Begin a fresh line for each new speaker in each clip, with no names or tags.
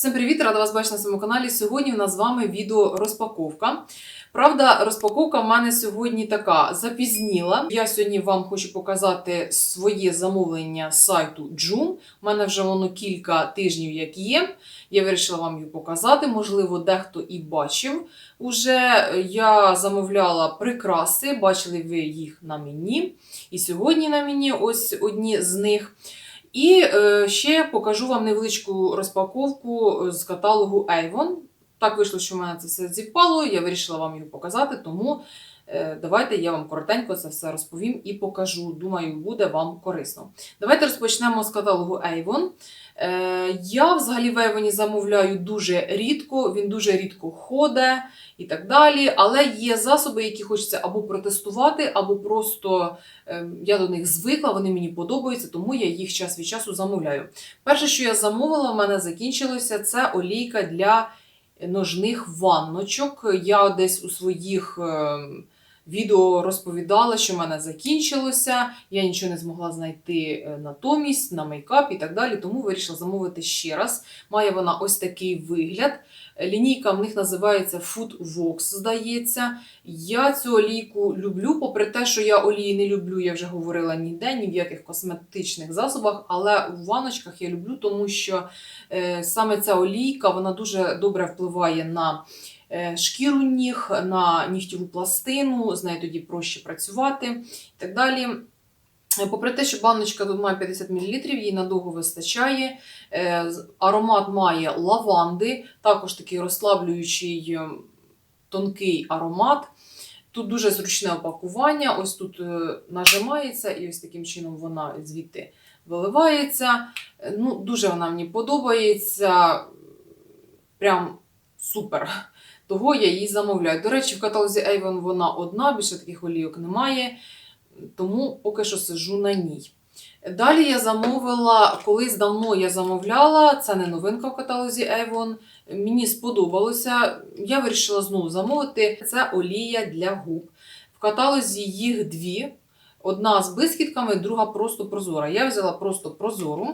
Всім привіт! Рада вас бачити на своєму каналі. Сьогодні в нас з вами відео розпаковка. Правда, розпаковка в мене сьогодні така запізніла. Я сьогодні вам хочу показати своє замовлення з сайту Joom. У мене вже воно кілька тижнів як є. Я вирішила вам його показати. Можливо, дехто і бачив. Уже я замовляла прикраси, бачили ви їх на мені. І сьогодні на мені ось одні з них. І е, ще покажу вам невеличку розпаковку з каталогу Avon. Так вийшло, що в мене це все зіпало, я вирішила вам його показати, тому е, давайте я вам коротенько це все розповім і покажу. Думаю, буде вам корисно. Давайте розпочнемо з каталогу Avon. Е, я взагалі в Avon замовляю дуже рідко, він дуже рідко ходить і так далі. Але є засоби, які хочеться або протестувати, або просто е, я до них звикла, вони мені подобаються, тому я їх час від часу замовляю. Перше, що я замовила, в мене закінчилося, це олійка для ножних ванночок. Я десь у своїх е, відео розповідала, що в мене закінчилося, я нічого не змогла знайти е, натомість на мейкап і так далі, тому вирішила замовити ще раз. Має вона ось такий вигляд. Лінійка в них називається Food Vox, здається. Я цю олійку люблю, попри те, що я олії не люблю, я вже говорила ніде, ні в яких косметичних засобах, але у ваночках я люблю, тому що е, саме ця олійка вона дуже добре впливає на шкіру ніг, на нігтєву пластину, з нею тоді проще працювати і так далі. Е, Попри те, що баночка тут має 50 мл, їй надовго вистачає. Е, Аромат має лаванди, також такий розслаблюючий е, тонкий аромат. Тут дуже зручне опакування. Ось тут е, нажимається, і ось таким чином вона звідти виливається. Е, Ну, дуже вона мені подобається. Прям супер. Того я її замовляю. До речі, в каталозі Avon вона одна, більше таких олійок немає, тому поки що сижу на ній. Далі я замовила, колись давно я замовляла, це не новинка в каталозі Avon. Мені сподобалося. Я вирішила знову замовити. Це олія для губ. В каталозі їх дві. Одна з блискітками, друга просто прозора. Я взяла просто прозору.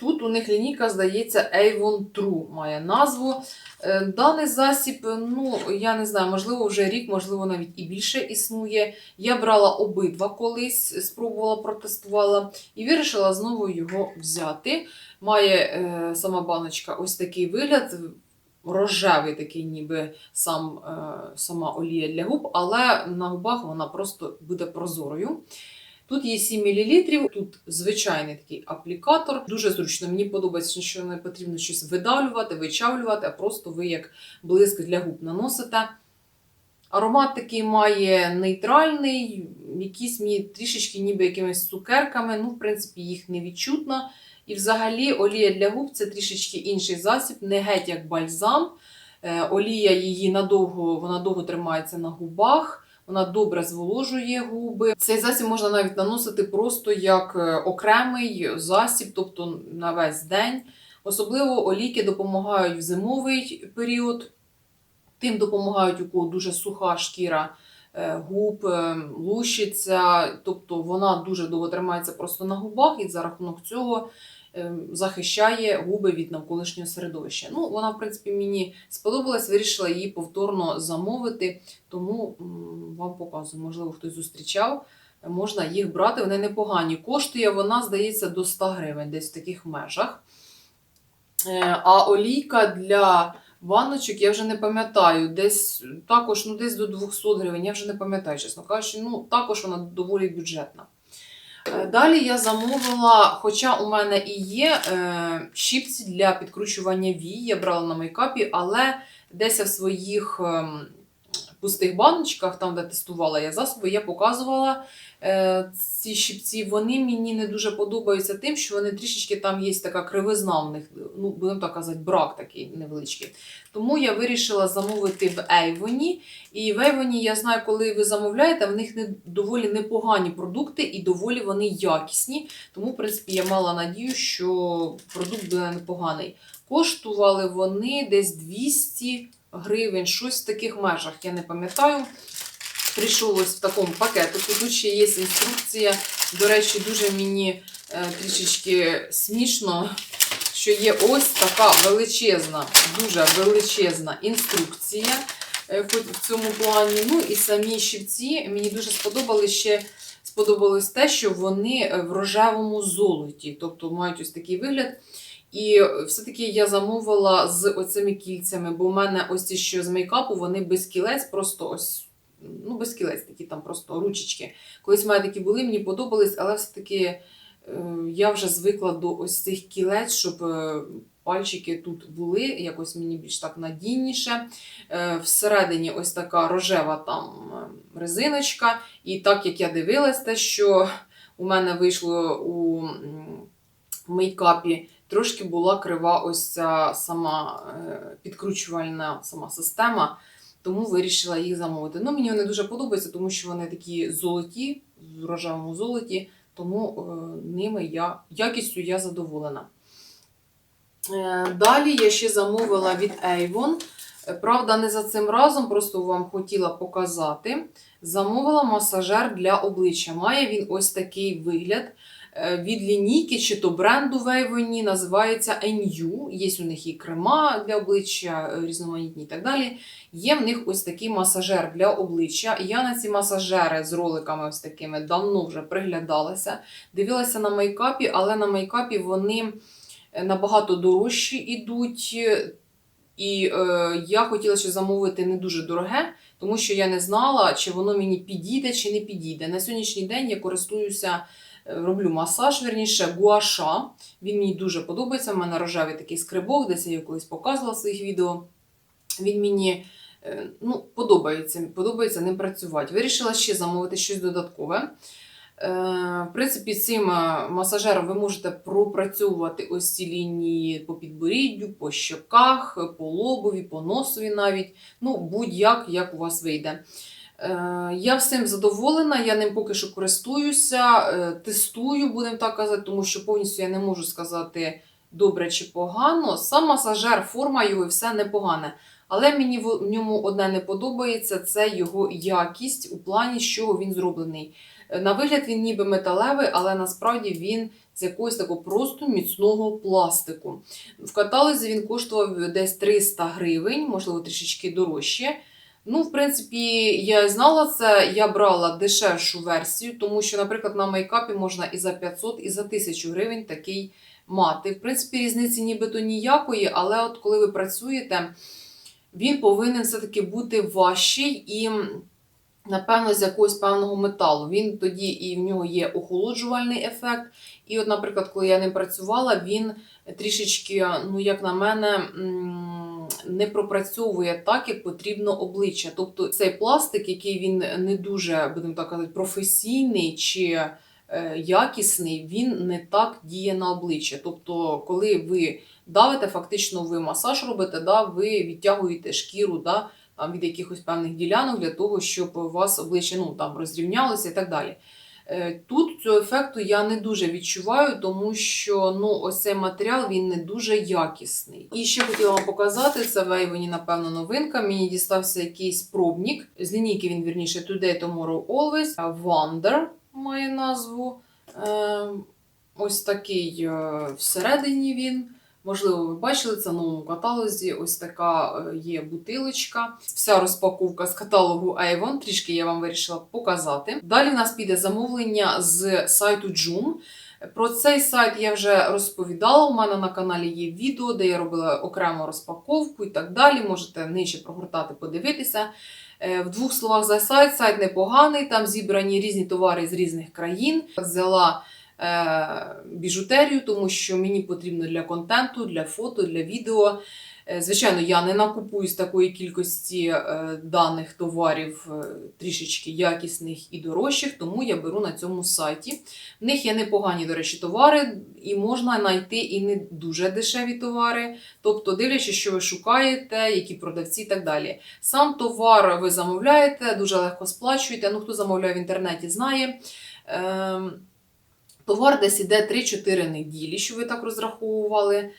Тут у них лінійка, здається, Avon True має назву. Е, Даний засіб, ну, я не знаю, можливо, вже рік, можливо, навіть і більше існує. Я брала обидва колись, спробувала, протестувала і вирішила знову його взяти. Має е, сама баночка ось такий вигляд, рожевий такий, ніби сам, е, сама олія для губ, але на губах вона просто буде прозорою. Тут є 7 мл, тут звичайний такий аплікатор. Дуже зручно. Мені подобається, що не потрібно щось видавлювати, вичавлювати, а просто ви як блиск для губ наносите. Аромат такий має нейтральний, якісь мені трішечки ніби якимись цукерками. Ну, в принципі, їх не відчутно. І взагалі олія для губ це трішечки інший засіб, не геть як бальзам. Е, Олія її надовго, вона довго тримається на губах. Вона добре зволожує губи. Цей засіб можна навіть наносити просто як е, окремий засіб, тобто на весь день. Особливо олійки допомагають в зимовий період. Тим допомагають, у кого дуже суха шкіра е, губ, е, лущиться, тобто вона дуже довго тримається просто на губах і за рахунок цього захищає губи від навколишнього середовища. Ну, вона, в принципі, мені сподобалась, вирішила її повторно замовити, тому вам показую, можливо, хтось зустрічав. Можна їх брати, вони непогані. Коштує вона, здається, до 100 гривень, десь в таких межах. Е, А олійка для ванночок я вже не пам'ятаю, десь також ну, десь до 200 гривень, я вже не пам'ятаю, чесно кажучи, ну також вона доволі бюджетна. Е, Далі я замовила, хоча у мене і є е, щіпці для підкручування вій, я брала на мейкапі, але десь в своїх ем, пустих баночках, там, де тестувала я засоби, я показувала е, ці щипці. Вони мені не дуже подобаються тим, що вони трішечки там є така кривизна в них, ну, будемо так казати, брак такий невеличкий. Тому я вирішила замовити в Ейвоні. І в Ейвоні я знаю, коли ви замовляєте, в них не доволі непогані продукти і доволі вони якісні. Тому, в принципі, я мала надію, що продукт буде непоганий. Коштували вони десь 200 гривень, щось в таких межах, я не пам'ятаю. Прийшов ось в такому пакету. Тут ще є інструкція. До речі, дуже мені е, трішечки смішно, що є ось така величезна, дуже величезна інструкція е, в цьому плані. Ну і самі щипці мені дуже сподобали ще. Сподобалось те, що вони е, в рожевому золоті, тобто мають ось такий вигляд. І все-таки я замовила з оцими кільцями, бо в мене ось ці, що з мейкапу, вони без кілець, просто ось, ну, без кілець, такі там просто ручечки. Колись в мене такі були, мені подобались, але все-таки е, я вже звикла до ось цих кілець, щоб е, пальчики тут були, якось мені більш так надійніше. Е, всередині ось така рожева там резиночка. І так як я дивилась, те, що у мене вийшло у мейкапі, трошки була крива ось ця сама е, підкручувальна сама система, тому вирішила їх замовити. Ну, мені вони дуже подобаються, тому що вони такі золоті, в рожевому золоті, тому е, ними я якістю я задоволена. Е, Далі я ще замовила від Avon. Правда, не за цим разом, просто вам хотіла показати. Замовила масажер для обличчя. Має він ось такий вигляд. Е, Від лінійки чи то бренду в Avon називається NU. Є у них і крема для обличчя, е, різноманітні і так далі. Є в них ось такий масажер для обличчя. Я на ці масажери з роликами ось такими давно вже приглядалася. Дивилася на мейкапі, але на мейкапі вони е, набагато дорожчі йдуть. І е, я хотіла ще замовити не дуже дороге, тому що я не знала, чи воно мені підійде, чи не підійде. На сьогоднішній день я користуюся, роблю масаж, верніше, гуаша. Він мені дуже подобається. У мене рожевий такий скрибок, десь я його колись показувала в своїх відео. Він мені е, ну, подобається, подобається ним працювати. Вирішила ще замовити щось додаткове. Е, В принципі, цим е, масажером ви можете пропрацьовувати ось ці лінії по підборіддю, по щоках, по лобові, по носові навіть. Ну, будь-як, як у вас вийде. Е, Я всім задоволена, я ним поки що користуюся, е, тестую, будемо так казати, тому що повністю я не можу сказати добре чи погано. Сам масажер, форма його і все непогане. Але мені в ньому одне не подобається це його якість у плані, з чого він зроблений. Е, На вигляд він ніби металевий, але насправді він з якогось такого просто міцного пластику. В каталозі він коштував десь 300 гривень, можливо, трішечки дорожче. Ну, в принципі, я знала це, я брала дешевшу версію, тому що, наприклад, на мейкапі можна і за 500, і за 1000 гривень такий мати. В принципі, різниці нібито ніякої, але от коли ви працюєте, він повинен все-таки бути важчий і, напевно, з якогось певного металу. Він тоді і в нього є охолоджувальний ефект. І, от, наприклад, коли я ним працювала, він трішечки, ну, як на мене, не пропрацьовує так, як потрібно обличчя. Тобто цей пластик, який він не дуже, будемо так казати, професійний чи е, якісний, він не так діє на обличчя. Тобто, коли ви давите, фактично ви масаж робите, да, ви відтягуєте шкіру да, від якихось певних ділянок для того, щоб у вас обличчя ну, там, розрівнялося і так далі. Е, Тут цього ефекту я не дуже відчуваю, тому що ну, ось цей матеріал він не дуже якісний. І ще хотіла вам показати, це в Avon, напевно, новинка. Мені дістався якийсь пробник. З лінійки він вірніше Today, Tomorrow, Always. Wonder має назву. Е, Ось такий е, всередині він. Можливо, ви бачили це в новому каталозі. Ось така е, є бутилочка. Вся розпаковка з каталогу Avon. Трішки я вам вирішила показати. Далі в нас піде замовлення з сайту Joom. Про цей сайт я вже розповідала. У мене на каналі є відео, де я робила окрему розпаковку і так далі. Можете нижче прогортати, подивитися. Е, В двох словах за сайт. Сайт непоганий, там зібрані різні товари з різних країн. Взяла біжутерію, тому що мені потрібно для контенту, для фото, для відео. Е, Звичайно, я не накупуюсь такої кількості е, даних товарів е, трішечки якісних і дорожчих, тому я беру на цьому сайті. В них є непогані, до речі, товари, і можна знайти і не дуже дешеві товари. Тобто, дивлячись, що ви шукаєте, які продавці і так далі. Сам товар ви замовляєте, дуже легко сплачуєте. Ну, хто замовляє в інтернеті, знає. Товар десь іде 3-4 неділі, що ви так розраховували.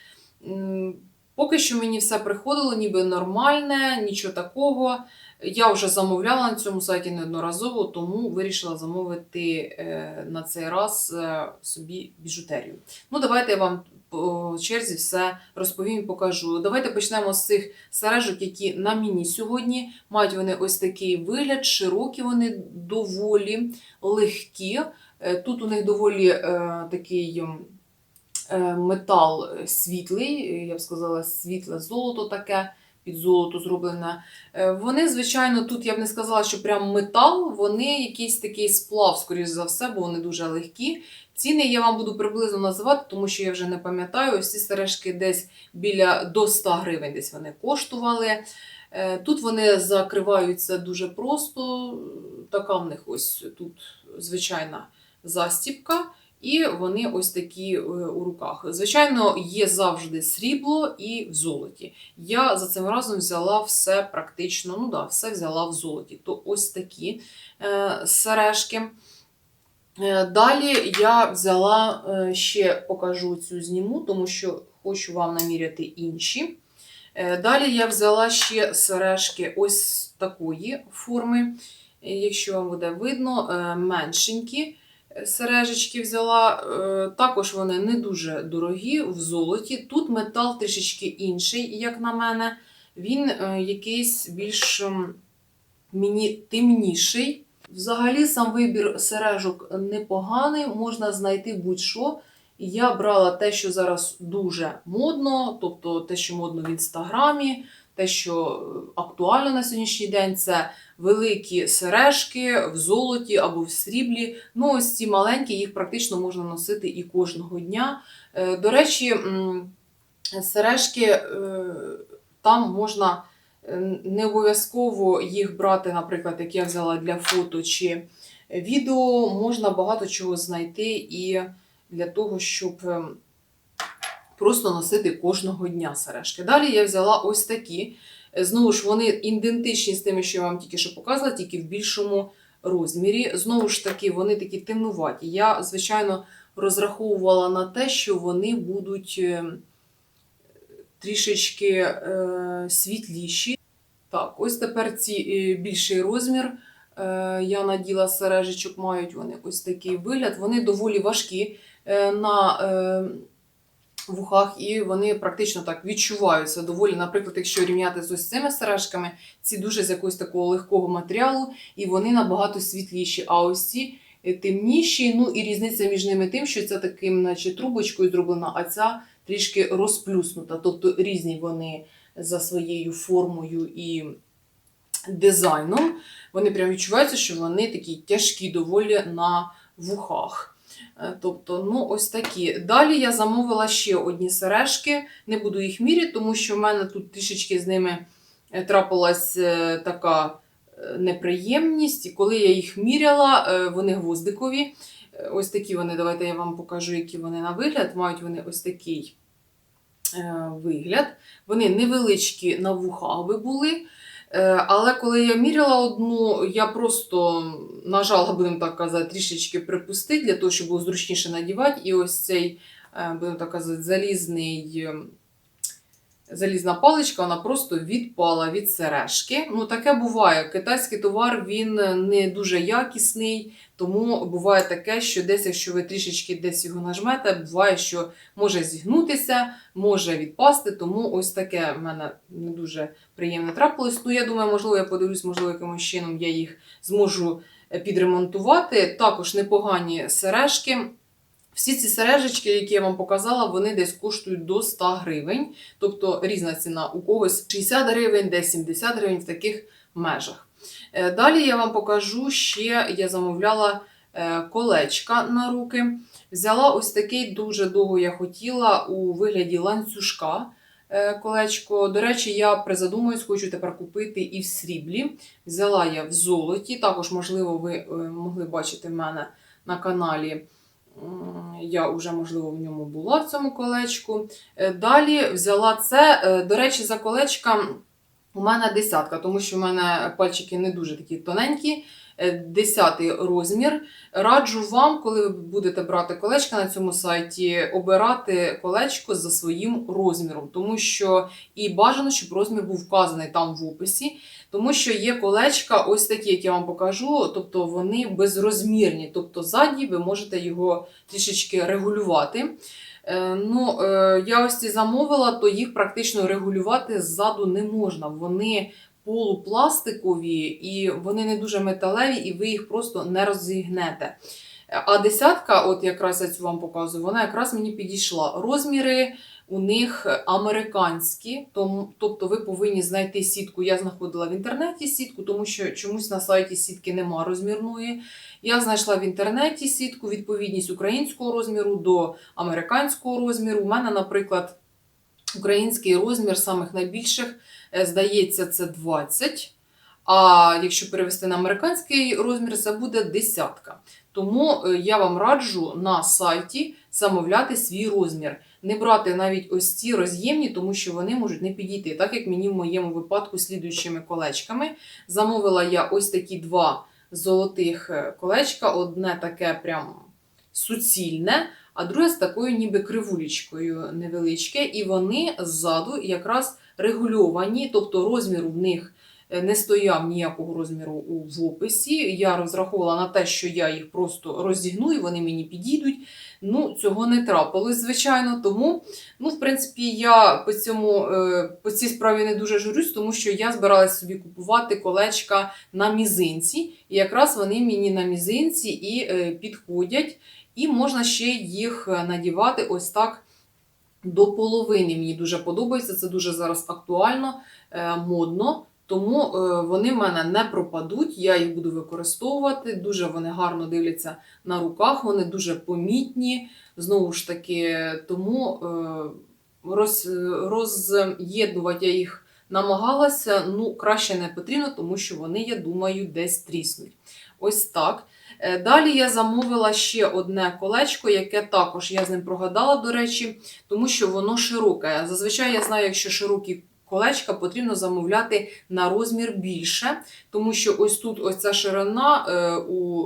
Поки що мені все приходило, ніби нормальне, нічого такого. Я вже замовляла на цьому сайті неодноразово, тому вирішила замовити е, на цей раз е, собі біжутерію. Ну, давайте я вам по черзі все розповім і покажу. Давайте почнемо з цих сережок, які на мені сьогодні. Мають вони ось такий вигляд, широкі вони доволі легкі. Е, Тут у них доволі е, такий е, метал світлий, я б сказала, світле золото таке, під золото зроблене. Вони, звичайно, тут я б не сказала, що прям метал, вони якийсь такий сплав, скоріш за все, бо вони дуже легкі. Ціни я вам буду приблизно називати, тому що я вже не пам'ятаю. Ось ці сережки десь біля до 100 гривень десь вони коштували. Тут вони закриваються дуже просто. Така в них ось тут звичайна застіпка. І вони ось такі е, у руках. Звичайно, є завжди срібло і в золоті. Я за цим разом взяла все практично, ну да, все взяла в золоті. То ось такі е, сережки. Е, Далі я взяла е, ще покажу цю зніму, тому що хочу вам наміряти інші. Далі я взяла ще сережки ось такої форми. Якщо вам буде видно, меншенькі сережечки взяла. Е, Також вони не дуже дорогі в золоті. Тут метал трішечки інший, як на мене. Він е, якийсь більш мені темніший. Взагалі, сам вибір сережок непоганий, можна знайти будь-що. Я брала те, що зараз дуже модно, тобто те, що модно в інстаграмі, те, що е, актуально на сьогоднішній день, це великі сережки в золоті або в сріблі. Ну, ось ці маленькі, їх практично можна носити і кожного дня. Е, До речі, сережки е, там можна не обов'язково їх брати, наприклад, як я взяла для фото чи відео, можна багато чого знайти і для того, щоб ем, просто носити кожного дня сережки. Далі я взяла ось такі. Е, Знову ж вони ідентичні з тими, що я вам тільки що показала, тільки в більшому розмірі. Знову ж таки, вони такі темнуваті. Я, звичайно, розраховувала на те, що вони будуть ем, трішечки е, світліші. Так, ось тепер ці е, більший розмір. Е, я наділа сережечок, мають вони ось такий вигляд. Вони доволі важкі е, на е, вухах, і вони практично так відчуваються доволі. Наприклад, якщо рівняти з ось цими сережками, ці дуже з якогось такого легкого матеріалу, і вони набагато світліші. А ось ці е, темніші. Ну і різниця між ними тим, що це таким, наче трубочкою зроблена, а ця трішки розплюснута. Тобто різні вони за своєю формою і дизайном. Вони прям відчуваються, що вони такі тяжкі доволі на вухах. Е, Тобто, ну, ось такі. Далі я замовила ще одні сережки. Не буду їх міряти, тому що в мене тут трішечки з ними е, трапилась е, така неприємність. І коли я їх міряла, вони гвоздикові. Ось такі вони, давайте я вам покажу, які вони на вигляд. Мають вони ось такий вигляд. Вони невеличкі на вухах би були. Е, Але коли я міряла одну, я просто нажала, будемо так казати, трішечки припустити, для того, щоб було зручніше надівати. І ось цей, е, будемо так казати, залізний, е, залізна паличка, вона просто відпала від сережки. Ну, таке буває. Китайський товар він не дуже якісний, тому буває таке, що десь, якщо ви трішечки десь його нажмете, буває, що може зігнутися, може відпасти. Тому ось таке в мене не дуже приємно трапилось. Ну, я думаю, можливо, я подивлюсь, можливо, якимось чином я їх зможу е, підремонтувати. Також непогані сережки. Всі ці сережечки, які я вам показала, вони десь коштують до 100 гривень. Тобто різна ціна. У когось 60 гривень, десь 70 гривень в таких межах. Е, Далі я вам покажу ще, я замовляла е, колечка на руки. Взяла ось такий дуже довго я хотіла у вигляді ланцюжка е, колечко. До речі, я призадумуюсь, хочу тепер купити і в сріблі. Взяла я в золоті. Також, можливо, ви могли бачити в мене на каналі. Я вже, можливо, в ньому була в цьому колечку. Е, Далі взяла це. Е, До речі, за колечка у мене десятка, тому що в мене пальчики не дуже такі тоненькі. Е, Десятий розмір. Раджу вам, коли ви будете брати колечка на цьому сайті, обирати колечко за своїм розміром, тому що і бажано, щоб розмір був вказаний там в описі, тому що є колечка, ось такі, як я вам покажу, тобто вони безрозмірні, тобто ззаді ви можете його трішечки регулювати. Е, Ну, е, я ось ці замовила, то їх практично регулювати ззаду не можна. Вони полупластикові і вони не дуже металеві, і ви їх просто не розігнете. А десятка, от якраз я цю вам показую, вона якраз мені підійшла. Розміри у них американські, тобто ви повинні знайти сітку. Я знаходила в інтернеті сітку, тому що чомусь на сайті сітки нема розмірної. Я знайшла в інтернеті сітку, відповідність українського розміру до американського розміру. У мене, наприклад, український розмір самих найбільших, е, здається, це 20. А якщо перевести на американський розмір, це буде десятка. Тому е, я вам раджу на сайті замовляти свій розмір. Не брати навіть ось ці роз'ємні, тому що вони можуть не підійти. Так як мені в моєму випадку слідуючими колечками. Замовила я ось такі два золотих е, колечка. Одне таке прям суцільне, а друге з такою ніби кривулечкою невеличке. І вони ззаду якраз регульовані, тобто розмір в них не стояв ніякого розміру у в описі. Я розраховувала на те, що я їх просто розігну і вони мені підійдуть. Ну, цього не трапилось, звичайно. Тому, ну, в принципі, я по цьому е, по цій справі не дуже журюсь, тому що я збиралася собі купувати колечка на мізинці, і якраз вони мені на мізинці і е, підходять. І можна ще їх е, надівати ось так до половини. Мені дуже подобається. Це дуже зараз актуально, е, модно. Тому е, вони в мене не пропадуть, я їх буду використовувати. Дуже вони гарно дивляться на руках, вони дуже помітні. Знову ж таки, тому е, роз, роз'єднувати я їх намагалася. Ну, краще не потрібно, тому що вони, я думаю, десь тріснуть. Ось так. Е, Далі я замовила ще одне колечко, яке також я з ним прогадала, до речі, тому що воно широке. Зазвичай я знаю, якщо широкі колечка, потрібно замовляти на розмір більше, тому що ось тут ось ця ширина е, у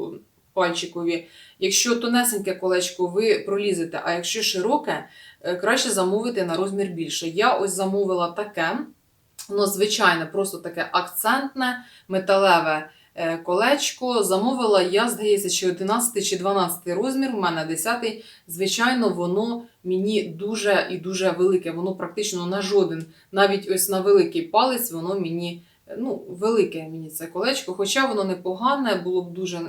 пальчикові. Якщо тонесеньке колечко, ви пролізете, а якщо широке, е, краще замовити на розмір більше. Я ось замовила таке. Воно звичайне, просто таке акцентне, металеве колечко. Замовила я, здається, чи 11 чи 12 розмір, у мене 10. Звичайно, воно мені дуже і дуже велике. Воно практично на жоден, навіть ось на великий палець, воно мені. Ну, велике мені це колечко, хоча воно непогане, було б дуже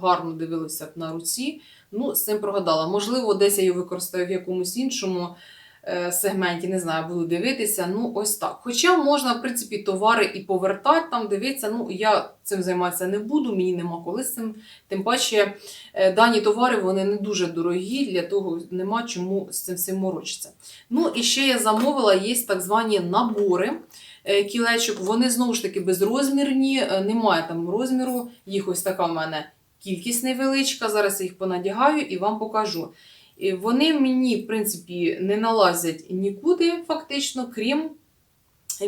гарно дивилося б на руці. Ну, з цим прогадала. Можливо, десь я її використаю в якомусь іншому е, сегменті, не знаю, буду дивитися. Ну, ось так. Хоча можна, в принципі, товари і повертати там, дивитися. Ну, я цим займатися не буду, мені нема коли з цим. Тим паче, е, дані товари вони не дуже дорогі, для того нема чому з цим всім морочитися. Ну, і ще я замовила, є так звані набори е, кілечок. Вони знову ж таки безрозмірні, е, немає там розміру. Їх ось така в мене кількість невеличка. Зараз я їх понадягаю і вам покажу. Вони мені, в принципі, не налазять нікуди, фактично, крім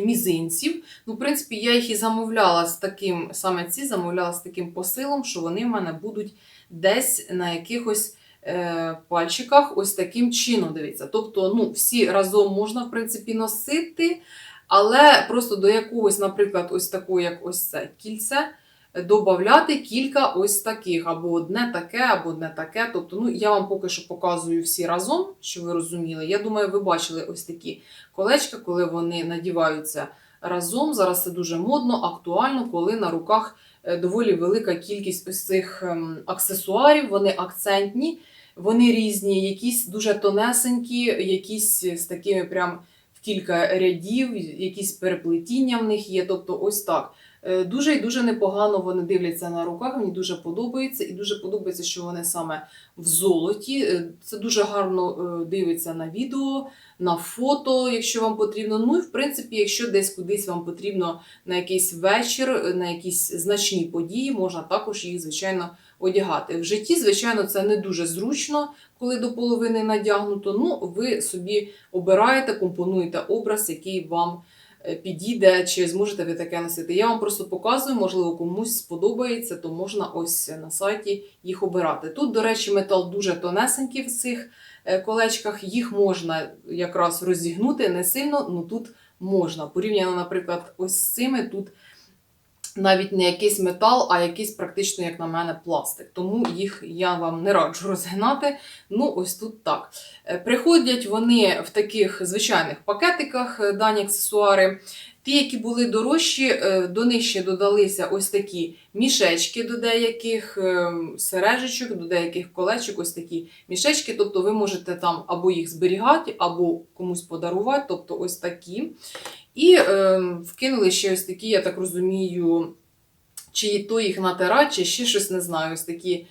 мізинців. Ну, в принципі, я їх і замовляла з таким, саме ці замовляла з таким посилом, що вони в мене будуть десь на якихось е, пальчиках, ось таким чином. Дивіться. Тобто, ну, всі разом можна, в принципі, носити, але просто до якогось, наприклад, ось такого, як ось це кільце додати кілька ось таких, або одне таке, або одне таке. Тобто, ну, я вам поки що показую всі разом, щоб ви розуміли. Я думаю, ви бачили ось такі колечка, коли вони надіваються разом. Зараз це дуже модно, актуально, коли на руках е, доволі велика кількість ось цих ем, аксесуарів, вони акцентні, вони різні, якісь дуже тонесенькі, якісь з такими прям в кілька рядів, якісь переплетіння в них є. Тобто, ось так. Е, Дуже і дуже непогано вони дивляться на руках. Мені дуже подобається, і дуже подобається, що вони саме в золоті. Е, Це дуже гарно е, дивиться на відео, на фото, якщо вам потрібно. Ну і в принципі, якщо десь кудись вам потрібно на якийсь вечір, на якісь значні події, можна також їх, звичайно, одягати. В житті, звичайно, це не дуже зручно, коли до половини надягнуто. Ну, ви собі обираєте, компонуєте образ, який вам підійде, чи зможете ви таке носити. Я вам просто показую, можливо, комусь сподобається, то можна ось на сайті їх обирати. Тут, до речі, метал дуже тонесенький в цих е, колечках, їх можна якраз розігнути не сильно, але тут можна. Порівняно, наприклад, ось з цими тут навіть не якийсь метал, а якийсь практично, як на мене, пластик. Тому їх я вам не раджу розгинати. Ну, ось тут так. Е, Приходять вони в таких звичайних пакетиках, е, дані аксесуари. Ті, які були дорожчі, е, до них ще додалися ось такі мішечки до деяких е, сережечок, до деяких колечок, ось такі мішечки. Тобто ви можете там або їх зберігати, або комусь подарувати, тобто ось такі. І е, вкинули ще ось такі, я так розумію, чи то їх натира, чи ще щось не знаю. Ось такі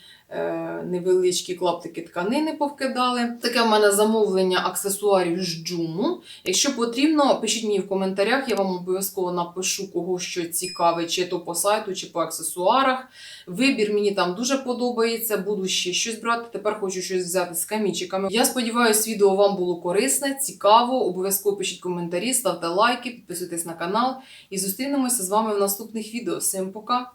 невеличкі клаптики тканини повкидали. Таке в мене замовлення аксесуарів з джуму. Якщо потрібно, пишіть мені в коментарях, я вам обов'язково напишу, кого що цікавить, чи то по сайту, чи по аксесуарах. Вибір мені там дуже подобається, буду ще щось брати. Тепер хочу щось взяти з камінчиками. Я сподіваюся, відео вам було корисне, цікаво. Обов'язково пишіть коментарі, ставте лайки, підписуйтесь на канал і зустрінемося з вами в наступних відео. Всім пока!